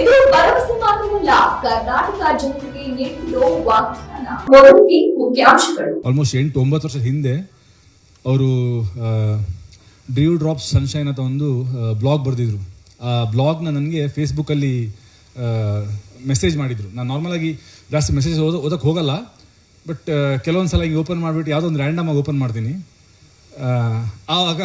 ಇದು ಭರವಸೆ ಮಾತ್ರವಲ್ಲ, ಕರ್ನಾಟಕ ಜನತೆಗೆ ನೀಡಿರೋ ವಾಗ್ದಾನ. ಮುಖ್ಯಾಂಶಗಳು. ಆಲ್ಮೋಸ್ಟ್ ಎಂಟು, ಒಂಬತ್ತು ವರ್ಷದ ಹಿಂದೆ ಅವರು ಡ್ರೀವ್ ಡ್ರಾಪ್ಸ್ ಸನ್ಶೈನ್ ಅಂತ ಒಂದು ಬ್ಲಾಗ್ ಬರೆದಿದ್ರು. ಆ ಬ್ಲಾಗ್ನ ನನಗೆ ಫೇಸ್ಬುಕ್ಕಲ್ಲಿ ಮೆಸೇಜ್ ಮಾಡಿದರು. ನಾನು ನಾರ್ಮಲಾಗಿ ಜಾಸ್ತಿ ಮೆಸೇಜ್ ಓದ ಓದಕ್ಕೆ ಹೋಗಲ್ಲ ಬಟ್ ಕೆಲವೊಂದು ಸಲ ಹಿಂಗೆ ಓಪನ್ ಮಾಡಿಬಿಟ್ಟು ಯಾವುದೋ ಒಂದು ರ್ಯಾಂಡಮ್ ಆಗಿ ಓಪನ್ ಮಾಡ್ತೀನಿ. ಆವಾಗ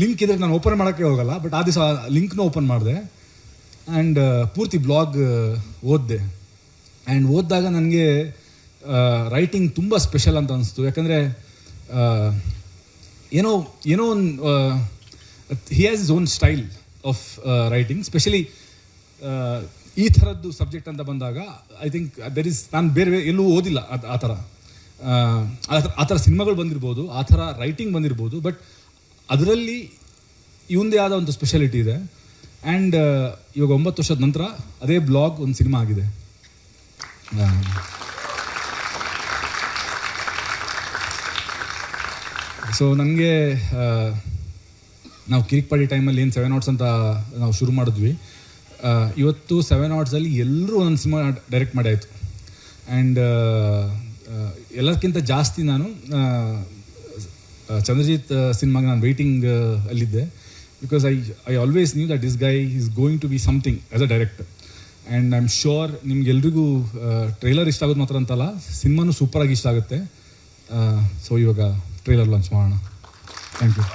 ಲಿಂಕ್ ಇದ್ರೆ ನಾನು ಓಪನ್ ಮಾಡೋಕ್ಕೆ ಹೋಗಲ್ಲ ಬಟ್ ಆ ದಿವಸ ಲಿಂಕ್ನ ಓಪನ್ ಮಾಡಿದೆ. ಆ್ಯಂಡ್ ಪೂರ್ತಿ ಬ್ಲಾಗ್ ಓದಿದೆ. ಆ್ಯಂಡ್ ಓದಿದಾಗ ನನಗೆ ರೈಟಿಂಗ್ ತುಂಬ ಸ್ಪೆಷಲ್ ಅಂತ ಅನಿಸ್ತು. ಯಾಕಂದರೆ ಏನೋ ಏನೋ ಒಂದು he has is own style of writing specially ಈ ಥರದ್ದು ಸಬ್ಜೆಕ್ಟ್ ಅಂತ ಬಂದಾಗ ಐ ಥಿಂಕ್ ದೆರ್ ಇಸ್ ನಾನು ಬೇರೆ ಬೇರೆ ಎಲ್ಲೂ ಓದಿಲ್ಲ ಅದು ಆ ಥರ- ಆ ಥರ ಸಿನಿಮಾಗಳು ಬಂದಿರ್ಬೋದು, ಆ ಥರ ರೈಟಿಂಗ್ ಬಂದಿರ್ಬೋದು ಬಟ್ ಅದರಲ್ಲಿ ಇವಂದೇ ಆದ ಒಂದು ಸ್ಪೆಷಾಲಿಟಿ ಇದೆ. ಆ್ಯಂಡ್ ಇವಾಗ ಒಂಬತ್ತು ವರ್ಷದ ನಂತರ ಅದೇ ಬ್ಲಾಗ್ ಒಂದು ಸಿನಿಮಾ ಆಗಿದೆ. ಸೊ ನನಗೆ ನಾವು ಕಿರಿಕ್ಪಾಡಿ ಟೈಮಲ್ಲಿ ಏನು ಸೆವೆನ್ ಆರ್ಟ್ಸ್ ಅಂತ ನಾವು ಶುರು ಮಾಡಿದ್ವಿ. ಇವತ್ತು ಸೆವೆನ್ ಆರ್ಟ್ಸಲ್ಲಿ ಎಲ್ಲರೂ ಒಂದೊಂದು ಸಿನಿಮಾ ಡೈರೆಕ್ಟ್ ಮಾಡಿ ಆಯಿತು ಆ್ಯಂಡ್ ಎಲ್ಲದಕ್ಕಿಂತ ಜಾಸ್ತಿ ನಾನು ಚಂದ್ರಜಿತ್ ಸಿನಿಮಾಗೆ ನಾನು ವೆಯ್ಟಿಂಗ್ ಅಲ್ಲಿದ್ದೆ. Because I I always knew that this guy is going to be something as a director. And I am sure ನಿಮ್ಗೆಲ್ರಿಗೂ ಟ್ರೈಲರ್ ಇಷ್ಟ ಆಗೋದು ಮಾತ್ರ ಅಂತಲ್ಲ, ಸಿನಿಮಾನು ಸೂಪರಾಗಿ ಇಷ್ಟ ಆಗುತ್ತೆ. ಸೊ ಇವಾಗ ಟ್ರೈಲರ್ ಲಾಂಚ್ ಮಾಡೋಣ. Thank you